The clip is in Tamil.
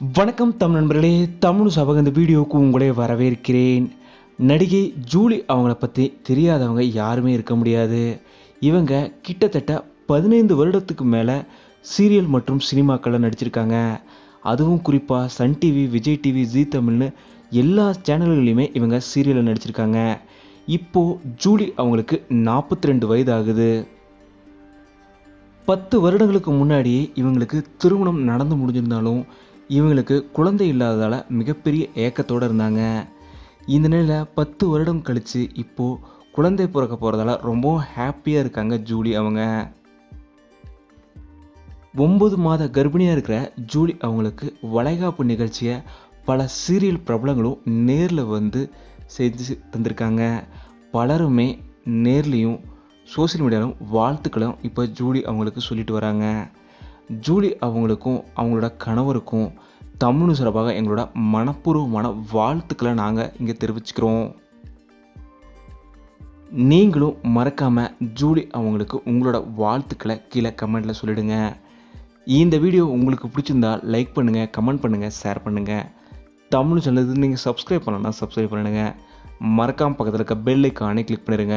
வணக்கம் தமிழ் நண்பர்களே தமிழ் சபக இந்த வீடியோவுக்கு உங்களே வரவேற்கிறேன். நடிகை ஜூலி அவங்கள பற்றி தெரியாதவங்க யாருமே இருக்க முடியாது. இவங்க கிட்டத்தட்ட பதினைந்து வருடத்துக்கு மேலே சீரியல் மற்றும் சினிமாக்களில் நடிச்சிருக்காங்க. அதுவும் குறிப்பாக Sun TV Vijay TV Zee தமிழ்னு எல்லா சேனல்களையுமே இவங்க சீரியலில் நடிச்சிருக்காங்க. இப்போது ஜூலி அவங்களுக்கு நாற்பத்தி ரெண்டு வயது ஆகுது பத்து வருடங்களுக்கு முன்னாடியே இவங்களுக்கு திருமணம் நடந்து முடிஞ்சிருந்தாலும் இவங்களுக்கு குழந்தை இல்லாததால் மிகப்பெரிய ஏக்கத்தோடு இருந்தாங்க. இந்த நிலையில் பத்து வருடம் கழித்து இப்போது குழந்தை பிறக்க போகிறதால ரொம்பவும் ஹாப்பியாக இருக்காங்க ஜூலி அவங்க. ஒம்பது மாத கர்ப்பிணியாக இருக்கிற ஜூலி அவங்களுக்கு வளைகாப்பு நிகழ்ச்சியை பல சீரியல் பிரபலங்களும் நேரில் வந்து செஞ்சு தந்திருக்காங்க. பலருமே நேர்லேயும் சோஷியல் மீடியாவிலும் வாழ்த்துக்களும் இப்போ ஜூலி அவங்களுக்கு சொல்லிட்டு வராங்க. ஜூலி அவங்களுக்கும் அவங்களோட கணவருக்கும் தமிழ் சிறப்பாக எங்களோட மனப்பூர்வமான வாழ்த்துக்களை நாங்கள் இங்கே தெரிவிச்சுக்கிறோம். நீங்களும் மறக்காமல் ஜூலி அவங்களுக்கு உங்களோட வாழ்த்துக்களை கீழே கமெண்ட்டில் சொல்லிவிடுங்க இந்த வீடியோ உங்களுக்கு பிடிச்சிருந்தா லைக் பண்ணுங்கள் கமெண்ட் பண்ணுங்கள் ஷேர் பண்ணுங்கள் தமிழ் சேனலுக்கு நீங்கள் சப்ஸ்கிரைப் பண்ணலன்னா சப்ஸ்கிரைப் பண்ணிடுங்க. மறக்காமல் பக்கத்தில் இருக்க பெல் ஐக்கானே கிளிக் பண்ணிடுங்க.